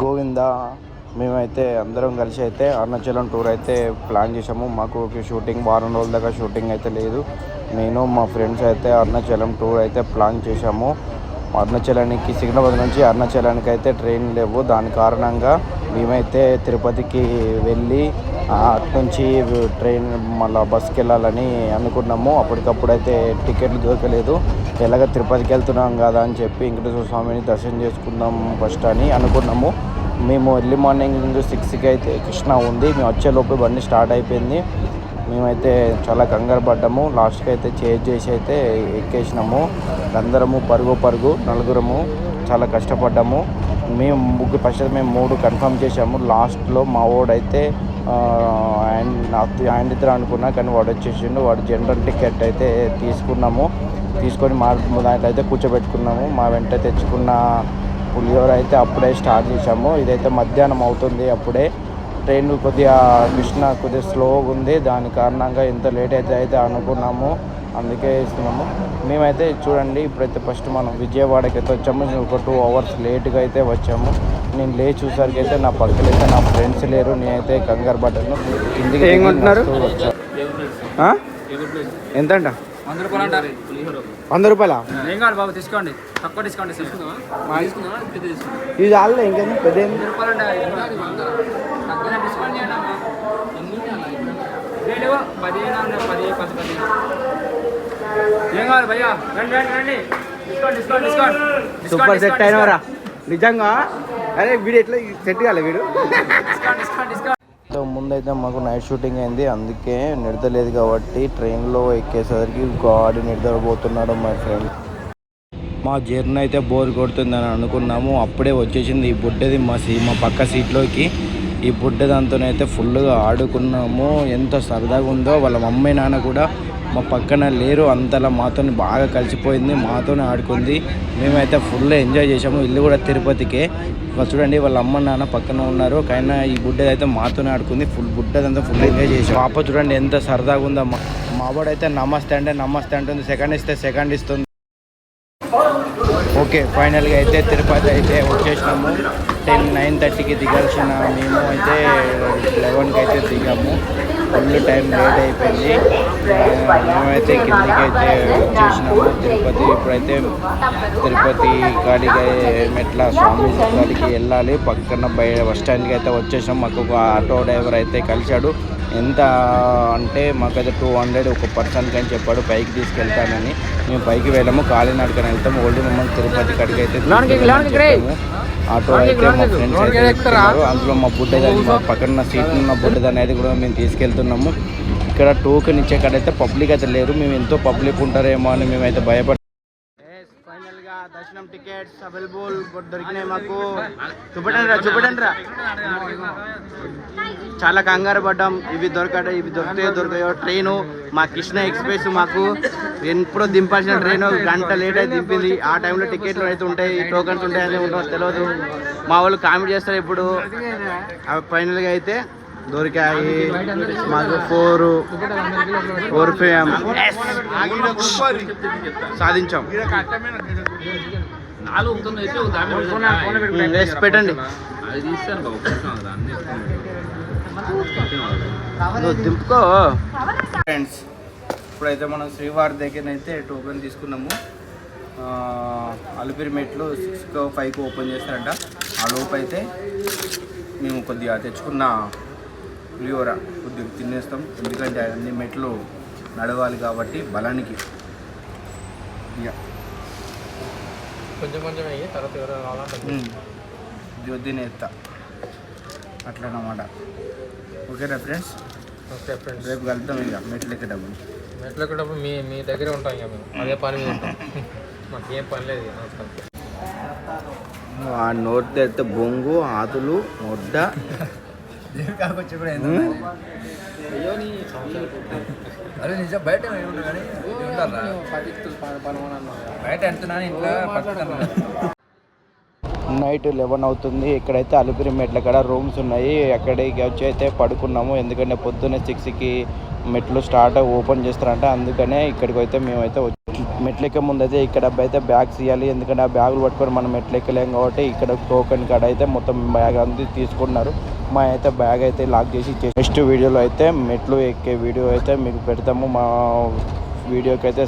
గోవింద మేమైతే అందరం కలిసి అయితే అరుణాచలం టూర్ అయితే ప్లాన్ చేసాము మాకు షూటింగ్ వారం రోజుల దాకా షూటింగ్ అయితే లేదు. నేను మా ఫ్రెండ్స్ అయితే అరుణాచలం టూర్ అయితే ప్లాన్ చేశాము. అరుణాచలానికి సికింద్రాబాద్ నుంచి అరుణాచలానికి అయితే ట్రైన్ లేవు. దాని కారణంగా మేమైతే తిరుపతికి వెళ్ళి అటు నుంచి ట్రైన్ మళ్ళీ బస్కి వెళ్ళాలని అనుకున్నాము. అప్పటికప్పుడు అయితే టికెట్లు దొరకలేదు. ఎలాగ తిరుపతికి వెళ్తున్నాం కదా అని చెప్పి వెంకటేశ్వర స్వామిని దర్శనం చేసుకుందాం ఫస్ట్ అని అనుకున్నాము. మేము ఎర్లీ మార్నింగ్ సిక్స్కి అయితే కృష్ణ ఉంది. మేము వచ్చేలోపు బండి స్టార్ట్ అయిపోయింది. మేమైతే చాలా కంగారు పడ్డాము. లాస్ట్కి అయితే చేజ్ చేసి అయితే ఎక్కేసినాము. అందరము పరుగు పరుగు నలుగురము చాలా కష్టపడ్డాము. మేము ముగ్గురు ఫస్ట్ మేము మూడు కన్ఫర్మ్ చేసాము లాస్ట్లో మా ఓడైతే ఆ, ఆయన ఆయన ఇద్దరు అనుకున్నా కానీ వాడు వచ్చేసిండు. వాడు జనరల్ టికెట్ అయితే తీసుకున్నాము. తీసుకొని మా దాంట్లో అయితే కూర్చోబెట్టుకున్నాము. మా వెంట తెచ్చుకున్న పులిహోర అయితే అప్పుడే స్టార్ట్ చేసాము ఇదైతే మధ్యాహ్నం అవుతుంది అప్పుడే. ట్రైన్ కొద్దిగా కృష్ణ కొద్దిగా స్లోగా ఉంది. దాని కారణంగా ఎంత లేట్ అయితే అయితే అనుకున్నాము. అందుకే ఇస్తున్నాము. మేమైతే చూడండి ఇప్పుడైతే ఫస్ట్ మనం విజయవాడకి అయితే వచ్చాము. ఒక టూ అవర్స్ లేట్గా అయితే వచ్చాము. నేను లేచి చూసరికి అయితే నా పక్కన అయితే నా ఫ్రెండ్స్ లేరు. నేనైతే కంగారు పడ్డాను. కిందికి ఏం కొంటున్నారు? దిగి వచ్చా. ఆ? ఎంత అంట వంద రూపాయలు అంటారు. వంద రూపాయల? ఏం కాదు బాబు తీసుకోండి. తక్కువ డిస్కౌంట్ ఇది చాలే ఇంకేంది? పెద్ద? వంద రూపాయలు అంటే డిస్కౌంట్ చేయండి పదిహేను పది పది. ఏం కావాలి భయ్యా? రండి రండి రండి. సూపర్ సెట్ అయినవరా? నిజంగా? అరే వీడు ఎట్లా సెట్ కాలే వీడు? సో ముందైతే మాకు నైట్ షూటింగ్ అయింది. అందుకే నిద్రలేదు కాబట్టి ట్రైన్లో ఎక్కేసరికి గాడి నిద్రపోతున్నాడు మా ఫ్రెండ్ మా జర్నీ అయితే బోర్ కొడుతుందని అనుకున్నాము. అప్పుడే వచ్చేసింది ఈ బుడ్డది మా సీ మా పక్క సీట్లోకి ఈ బుడ్డ దాంతోనైతే ఫుల్గా ఆడుకున్నాము. ఎంత సరదాగా ఉందో వాళ్ళ మమ్మీ నాన్న కూడా మా పక్కన లేరు అంతలా మాతో బాగా కలిసిపోయింది మాతోనే ఆడుకుంది. మేమైతే ఫుల్ ఎంజాయ్ చేసాము ఇల్లు కూడా తిరుపతికే. చూడండి వాళ్ళ అమ్మ నాన్న పక్కన ఉన్నారు. కానీ ఈ బుడ్డది అయితే మాతోనే ఆడుకుంది. ఫుల్ బుడ్డదంతా ఫుల్ ఎంజాయ్ చేసాం పాప చూడండి ఎంత సరదాగా ఉందో. మా మావాడైతే నమస్తే అంటే నమస్తే అంటుంది. సెకండ్ ఇస్తే సెకండ్ ఇస్తుంది. ఓకే ఫైనల్గా అయితే తిరుపతి అయితే వచ్చేసినాము. టెన్ నైన్ థర్టీకి దిగాల్సిన మేము అయితే లెవెన్కి అయితే దిగాము. ఫుల్ టైం లేట్ అయిపోయింది. మేమైతే కిందకి అయితే వచ్చేసినాము. తిరుపతి ఇప్పుడైతే తిరుపతి కాడికి మెట్ల స్వామి కాడికి వెళ్ళాలి. పక్కన బయట బస్ స్టాండ్కి అయితే వచ్చేసాం. మాకు ఒక ఆటో డ్రైవర్ అయితే కలిశాడు. ఎంత అంటే మాకైతే టూ హండ్రెడ్ ఒక పర్సన్కి అని చెప్పాడు. పైకి తీసుకెళ్తానని మేము పైకి వెళ్ళాము. కాలినడకన వెళ్తాము. ఓల్డ్ మమ్మల్ని తిరుపతి కాడికి అయితే. ఆటో అయితే మా ఫ్రెండ్స్ అయితే ఎక్కుతున్నారు. అందులో మా బుడ్డదాన్ని మా పక్కన సీట్ ఉన్న బుడ్డదాన్ని అయితే కూడా మేము తీసుకెళ్తున్నాము. ఇక్కడ టోకెన్ ఇచ్చే కాడైతే పబ్లిక్ అయితే లేరు. మేము ఎంతో పబ్లిక్ ఉంటారేమో అని మేమైతే భయపడ దర్శనం టికెట్స్ అవైలబుల్. దొరికినాయి మాకు. చూపడండి రా చూపడండి రా చాలా కంగారు పడ్డాం. ఇవి దొరకడం ఇవి దొరుకుతాయో దొరకాయో ట్రైన్. మా కృష్ణ ఎక్స్ప్రెస్ మాకు ఎప్పుడో దింపాల్సిన ట్రైన్. గంట లేట్ అయితే దింపింది. ఆ టైంలో టికెట్లు అయితే ఉంటాయి. టోకన్స్ ఉంటాయి అనేది ఉండవు తెలియదు. మా వాళ్ళు కామెడీ చేస్తారు ఇప్పుడు. ఫైనల్గా అయితే దొరికాయి. మాకు ఫోర్ ఫోర్ ఫేమ్ సాధించాం. వేసి పెట్టండి. దింపుకో. ఫ్రెండ్స్ ఇప్పుడైతే మనం శ్రీవారి దగ్గర అయితే టోకెన్ తీసుకున్నాము. ఆ, అలిపిరి మెట్లు సిక్స్కో ఫైవ్కి ఓపెన్ చేస్తారంట ఆ లోపు అయితే మేము కొద్దిగా తెచ్చుకున్న పులిహోర కొద్దిగా తినేస్తాం. ఎందుకంటే అన్ని మెట్లు నడవాలి కాబట్టి బలానికి. ఇక. కొంచెం కొంచెం అయ్యి తర్వాత ఎవరు కావాలంటే ఎత్తా. అట్లనమాట. ఓకేనా ఫ్రెండ్స్? Okay friends. రేపు కలుద్దాం ఇక మెట్లు ఎక్కేటప్పుడు. మెట్లు ఎక్కడప్పుడు మీ మీ దగ్గరే ఉంటాం ఇక మేము. అదే పని మీద ఉంటాం. మాకు ఏం పని లేదు నోట్ తెస్తే బొంగు ఆతులు ముడ్డ అరే నిజం బయట ఏముంటుంది కానీ ఉంటారా బయట ఎంతున్నాను ఇంట్లో పక్కన నైట్ లెవెన్ అవుతుంది ఇక్కడైతే అలిపిరి మెట్ల కాడ రూమ్స్ ఉన్నాయి. అక్కడికి వచ్చి అయితే పడుకున్నాము. ఎందుకంటే పొద్దున్నే సిక్స్కి మెట్లు స్టార్ట్ ఓపెన్ చేస్తారంట. అందుకనే ఇక్కడికి అయితే మేమైతే వచ్చి మెట్లు ఎక్కే ముందు అయితే ఇక్కడ అయితే బ్యాగ్స్ ఇవ్వాలి ఎందుకంటే ఆ బ్యాగులు పట్టుకొని మనం మెట్లు ఎక్కలేం కాబట్టి ఇక్కడ టోకెన్ కాడ అయితే మొత్తం బ్యాగ్ అంది తీసుకున్నారు మా అయితే బ్యాగ్ అయితే లాక్ చేసి నెక్స్ట్ వీడియోలో అయితే మెట్లు ఎక్కే వీడియో అయితే మీకు పెడతాము. మా వీడియోకి అయితే